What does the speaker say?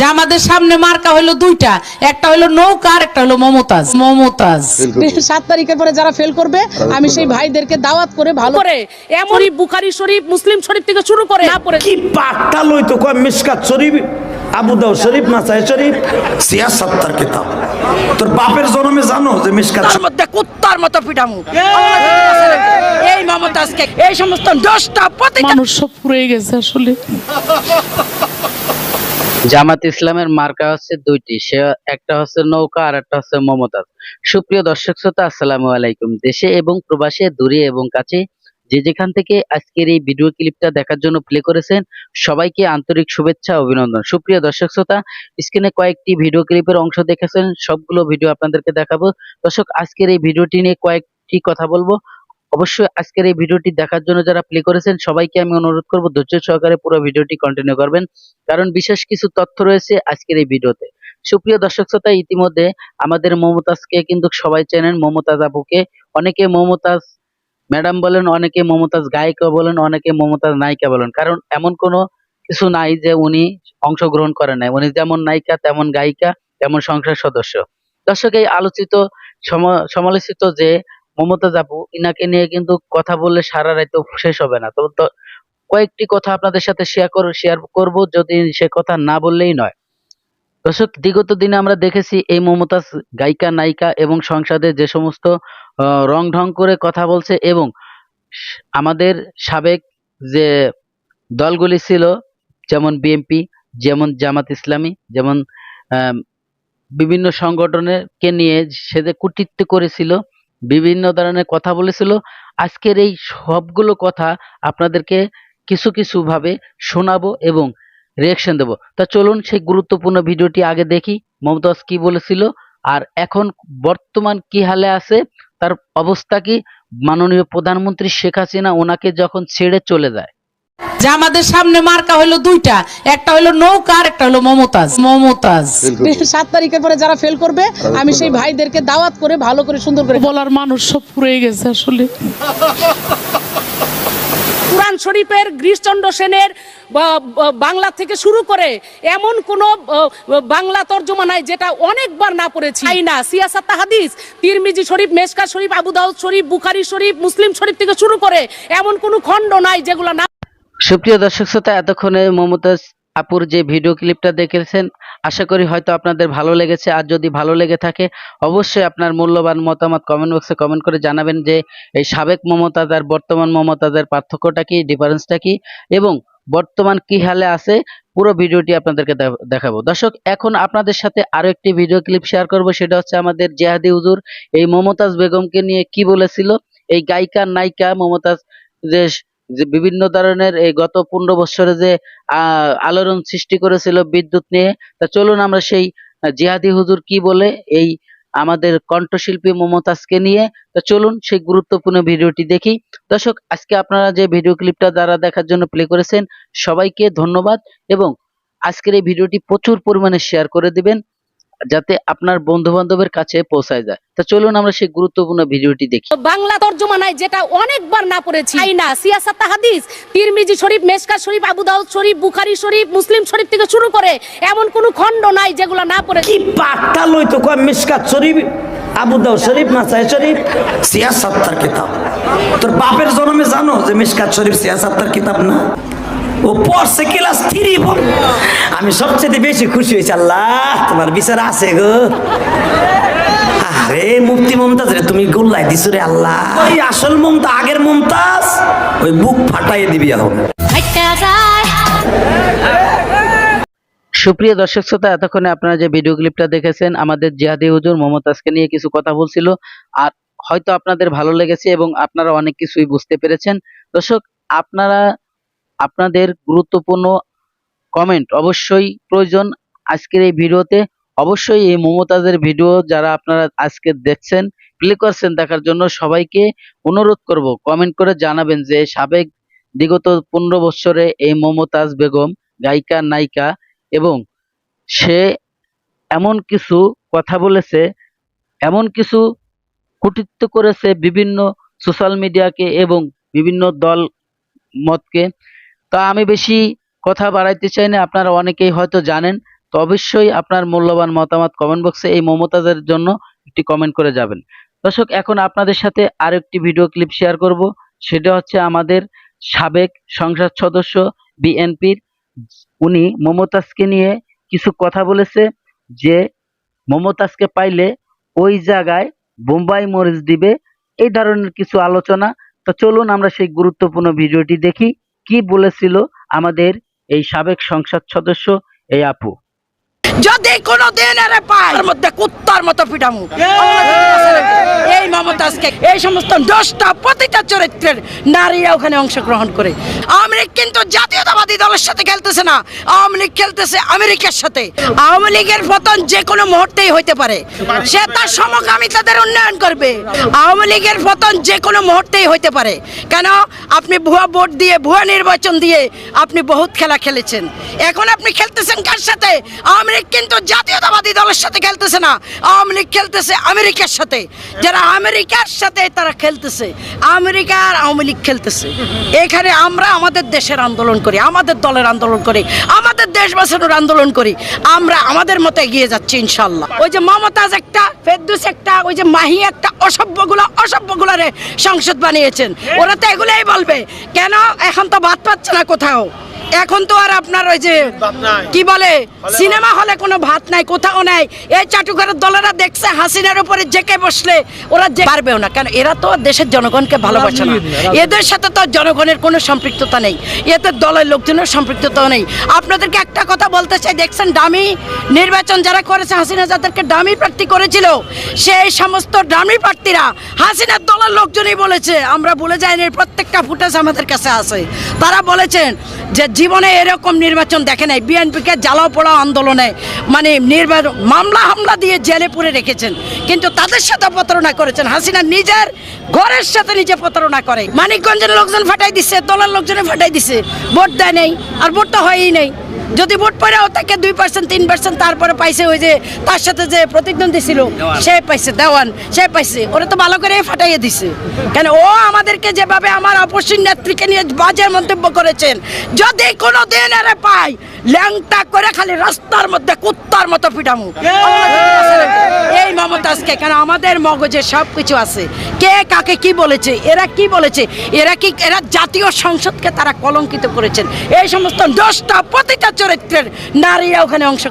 যে আমাদের সামনে মার্কা হইল দুইটা একটা হইল নৌকা আর একটা হইল মমতাজ। মমতাজ। সাত তারিখের পরে যারা ফেল করবে আমি সেই ভাইদেরকে দাওয়াত করে ভালো করে এমনই বুখারি শরীফ মুসলিম শরীফ থেকে শুরু করে না পড়ে কি পাকটা লইতো কয় মিসকাত শরীফ আবু দাও শরীফ নাসাই শরীফ সিয়াসত্তার কিতাব। তোর বাপের জন্মে জানো যে মিসকাত তার মধ্যে কুত্তার মতো পিটামু এই মমতাজকে এই সমস্ত দশটা প্রতিটা মানুষ সব পুড়ে গেছে আসলে। জামাত ইসলামের মার্কা হচ্ছে দুইটি, সে একটা হচ্ছে নৌকা আর একটা হচ্ছে মমতাজ। সুপ্রিয় দর্শক শ্রোতা, আসসালামু আলাইকুম। দেশে এবং প্রবাসে, দূরে এবং কাছে যে যেখান থেকে আজকের এই ভিডিও ক্লিপটা দেখার জন্য প্লে করেছেন, সবাইকে আন্তরিক শুভেচ্ছা, অভিনন্দন। সুপ্রিয় দর্শক শ্রোতা, স্ক্রিনে কয়েকটি ভিডিও ক্লিপের অংশ দেখেছেন, সবগুলো ভিডিও আপনাদেরকে দেখাবো। দর্শক, আজকের এই ভিডিওটি নিয়ে কয়েকটি কথা বলব। অবশ্যই আজকের এই ভিডিওটি দেখার জন্য যারা প্লে করেছেন, সবাইকে আমি অনুরোধ করব ধৈর্য সহকারে পুরো ভিডিওটি কন্টিনিউ করবেন। কারণ বিশেষ কিছু তথ্য রয়েছে আজকের এই ভিডিওতে। সুপ্রিয় দর্শক শ্রোতা, ইতিমধ্যে আমাদের মমতাজকে কিন্তু সবাই চেনেন, মমতাজ আপুকে। অনেকে মমতাজ ম্যাডাম বলেন, অনেকে মমতাজ গায়িকা বলেন, অনেকে মমতাজ নায়িকা বলেন। কারণ এমন কোনো কিছু নাই যে উনি অংশগ্রহণ করেন নাই। উনি যেমন নায়িকা, তেমন গায়িকা, তেমন সংসার সদস্য। দর্শক, এই আলোচিত, সম- সমালোচিত যে মমতাজ আপু ইনাকে নিয়ে কিন্তু কথা বললে সারা রাত শেষ হবে না। তো কয়েকটি কথা আপনাদের সাথে শেয়ার করব শেয়ার করব, যদি সে কথা না বললেই নয়। দর্শক, বিগত দিনে আমরা দেখেছি এই মমতাজ গায়িকা, নায়িকা এবং সংসদে যে সমস্ত রং ঢং করে কথা বলছে এবং আমাদের সাবেক যে দলগুলি ছিল, যেমন বিএনপি, যেমন জামাত ইসলামী, যেমন বিভিন্ন সংগঠনের কে নিয়ে সে যে কুটিত্ব করেছিল বিভিন্ন ধরনের কথা বলেছিল। আজকের এই সবগুলো কথা আপনাদেরকে কিছু কিছুভাবে শোনাবো এবং রিয়াকশন দেবো। তা চলুন সেই গুরুত্বপূর্ণ ভিডিওটি আগে দেখি মমতাজ কি বলেছিল আর এখন বর্তমান কি হালে আছে, তার অবস্থা কি? মাননীয় প্রধানমন্ত্রী শেখ হাসিনা ওনাকে যখন ছেড়ে চলে যায় যে আমাদের সামনে মার্কা হইল দুইটা একটা হইল নৌকা আর একটা হইল মমতাজ। মমতাজ। সাত তারিখের পরে যারা ফেল করবে আমি সেই ভাইদেরকে দাওয়াত করে ভালো করে সুন্দর করে বলার মানুষ সব পুড়ে গেছে আসলে। কোরআন শরীফের গিরিশচন্দ্র সেনের বাংলা থেকে শুরু করে এমন কোন বাংলা তর্জমা নাই যেটা অনেকবার না পড়েছি। তাই না সিয়াসাত হাদিস তিরমিজি শরীফ মেসকা শরীফ আবু দাউদ শরীফ বুখারি শরীফ মুসলিম শরীফ থেকে শুরু করে এমন কোন খণ্ড নাই যেগুলো না সুপ্রিয় দর্শক শ্রোতা, এতক্ষণে মমতাজ আপুর যে ভিডিও ক্লিপটা দেখেছেন, আশা করি হয়তো আপনাদের ভালো লেগেছে। আর যদি ভালো লেগে থাকে, অবশ্যই আপনার মূল্যবান মতামত কমেন্ট বক্সে কমেন্ট করে জানাবেন যে এই সাবেক মমতাজ আর বর্তমান মমতাজের পার্থক্যটা কি ডিফারেন্সটা কি এবং বর্তমান কি হালে আছে, পুরো ভিডিওটি আপনাদেরকে দেখাবো। দর্শক, এখন আপনাদের সাথে আরও একটি ভিডিও ক্লিপ শেয়ার করব, সেটা হচ্ছে আমাদের জিহাদি উজুর এই মমতাজ বেগমকে নিয়ে কি বলেছিল, এই গায়িকা, নায়িকা মমতাজ যে যে বিভিন্ন ধরনের এই গত পনেরো বছরে যে আলোড়ন সৃষ্টি করেছিল বিদ্যুৎ নিয়ে, তা চলুন আমরা সেই জিহাদি হুজুর কি বলে এই আমাদের কণ্ঠশিল্পী মমতাজকে নিয়ে, তা চলুন সেই গুরুত্বপূর্ণ ভিডিওটি দেখি। দর্শক, আজকে আপনারা যে ভিডিও ক্লিপটা দ্বারা দেখার জন্য প্লে করেছেন, সবাইকে ধন্যবাদ এবং আজকের এই ভিডিওটি প্রচুর পরিমাণে শেয়ার করে দিবেন। যাতে আপনার বন্ধু বান্ধবের কাছে পৌঁছায় যায়। তা চলুন আমরা সেই গুরুত্বপূর্ণ ভিডিওটি দেখি। বাংলা তর্জমা নাই যেটা অনেকবার না পড়েছি তাই না? সিয়াসাত হাদিস তিরমিজি শরীফ মেসকা শরীফ আবু দাউদ শরীফ বুখারি শরীফ মুসলিম শরীফ থেকে শুরু করে এমন কোন খণ্ড নাই যেগুলো না পড়েছি কি পাকটা লইতো কয় মিসকাত শরীফ আবু দাও শরীফ নাসাই শরীফ? সিয়াসত্তার কিতাব। তোর বাপের জন্মে জানো যে মিসকাত শরীফ সিয়াসত্তার কিতাব না? ও পড়ছে ক্লাস থ্রি আমি সবচেয়ে বেশি খুশি হয়েছি আল্লাহ তোমার বিচার আছে গো। আরে মুফতি মমতাজ রে তুমি গোল্লাই দিছো রে আল্লাহ। ওই আসল মমতা আগের মমতাজ ওই বুক ফাটাইয়ে দিবি এখন। সুপ্রিয় দর্শক শ্রোতা এতক্ষণে আপনারা যে ভিডিও ক্লিপটা দেখেছেন আমাদের জিহাদি হুজুর মমতাজকে নিয়ে কিছু কথা বলছিল। আর হয়তো আপনাদের ভালো লেগেছে এবং আপনারা অনেক কিছুই বুঝতে পেরেছেন। দর্শক আপনারা আপনাদের গুরুত্বপূর্ণ কমেন্ট অবশ্যই প্রয়োজন আজকের এই ভিডিওতে। অবশ্যই এই মমতাজের ভিডিও যারা আপনারা আজকে দেখছেন প্লে করছেন দেখার জন্য সবাইকে অনুরোধ করব। কমেন্ট করে জানাবেন যে সাবেক বিগত পনেরো বছরে এই মমতাজ বেগম গায়িকা, নায়িকা এবং সে এমন কিছু কথা বলেছে, এমন কিছু কটূক্তি করেছে বিভিন্ন সোশ্যাল মিডিয়াকে এবং বিভিন্ন দল মতকে তা আমি বেশি কথা বাড়াইতে চাই না, আপনারা অনেকেই হয়তো জানেন, তো অবশ্যই আপনার মূল্যবান মতামত কমেন্ট বক্সে এই মমতাজের জন্য একটি কমেন্ট করে যাবেন। দর্শক, এখন আপনাদের সাথে আরও একটি ভিডিও ক্লিপ শেয়ার করব, সেটা হচ্ছে আমাদের সাবেক সংসদ সদস্য বিএনপির, উনি মমতাজকে নিয়ে কিছু কথা বলেছে, যে মমতাজকে পাইলে ওই জায়গায় বোম্বাই মরিচ দিবে, এই ধরনের কিছু আলোচনা। তো চলুন আমরা সেই গুরুত্বপূর্ণ ভিডিওটি দেখি। কি বলেছিল আমাদের এই সাবেক সংসদ সদস্য এই আপু? যদি কোনো দিন আরে পায় তার মধ্যে কুত্তার মতো পিটামু মমতাজকে এই সমস্ত দশটা প্রতিটা চরিত্রের নারীরা ওখানে অংশগ্রহণ করে। আওয়ামী লীগ কিন্তু জাতীয়তাবাদী দলের সাথে খেলতেছে না। আওয়ামী লীগ খেলতেছে আমেরিকার সাথে। আওয়ামী লীগের পতন যে কোনো মুহূর্তেই হইতে পারে। সে তার সমকামিতাদের উন্নয়ন করবে। আওয়ামী লীগের পতন যে কোনো মুহূর্তেই হইতে পারে। কেন? আপনি ভুয়া ভোট দিয়ে, ভুয়া নির্বাচন দিয়ে আপনি বহুত খেলা খেলেছেন। এখন আপনি খেলতেছেন কার সাথে? আওয়ামী লীগ কিন্তু জাতীয়তাবাদী দলের সাথে খেলতেছে না। আওয়ামী লীগ খেলতেছে আমেরিকার সাথে। যারা আমেরিকার সাথে তারা খেলতেছে। আমেরিকার আওয়ামী লীগ খেলতেছে। এখানে আমরা আমাদের দেশের আন্দোলন করি আমাদের দলের আন্দোলন করি আমাদের দেশ বাঁচানোর আন্দোলন করি। আমরা আমাদের মতো এগিয়ে যাচ্ছি ইনশাল্লাহ ওই যে মমতাজ একটা ফেরদুস একটা ওই যে মাহি একটা অসভ্যগুলো অসভ্যগুলারে সংসদ বানিয়েছেন। ওরা তো এগুলোই বলবে। কেন? এখন তো ভাত পাচ্ছে না কোথাও। এখন তো আর আপনার ওই যে কি বলে সিনেমা হলে কোনো ভাত নাই কোথাও নাই। এই চাটুকারের দলেরা দেখছে হাসিনার উপরে জেকে বসলে ওরা যে পারবেও না। কেন এরা তো দেশের জনগণকে ভালোবাসে না। এদের সাথে তো জনগণের কোনো সম্পৃক্ততা নেই। এদের দলের লোকজনের সম্পৃক্ততা নেই। আপনাদেরকে একটা কথা বলতে চাই দেখছেন ডামি নির্বাচন যারা করেছে হাসিনা যাদেরকে ডামি প্রার্থী করেছিল সেই সমস্ত ডামি প্রার্থীরা হাসিনার দলের লোকজনই বলেছে। আমরা বলে যাইনি প্রত্যেকটা ফুটেজ আমাদের কাছে আছে। তারা বলেছেন যে জীবনে এরকম নির্বাচন দেখে নাই। বিএনপিকে জ্বালাও পোড়াও আন্দোলনে মানে নির্বাচন মামলা হামলা দিয়ে জেলে পুরে রেখেছেন। কিন্তু তাদের সাথে প্রতারণা করেছেন। হাসিনা নিজের ঘরের সাথে নিজে প্রতারণা করে। মানিকগঞ্জের লোকজন ফাটাই দিচ্ছে দলের লোকজনে ফাটাই দিচ্ছে ভোট দেয় নেই, আর ভোট তো হয়ই নেই। যদি ভোট পড়েও তাকে দুই পার্সেন্ট তিন পার্সেন্ট তারপরে পাইছে ওই যে তার সাথে যে প্রতিদ্বন্দ্বী ছিল সে পাইছে দেওয়ান সে পাইছে। ওরা তো ভালো করে ফাটাইয়ে দিছে। কেন ও আমাদেরকে যেভাবে আমার অপসীন নেত্রীকে নিয়ে বাজে মন্তব্য করেছেন যদি কোনো দিন এরা পাই ল্যাংটা করে খালি রাস্তার মধ্যে কুত্তার মতো পিটামু। এই মমতাজকে কেন আমাদের মগজে সব কিছু আছে। কে কাকে কি বলেছে এরা কি বলেছে এরা কি এরা জাতীয় সংসদকে তারা কলঙ্কিত করেছেন। এই সমস্ত দশটা প্রতিটা চরিত্রের নারীরা ওখানে অংশ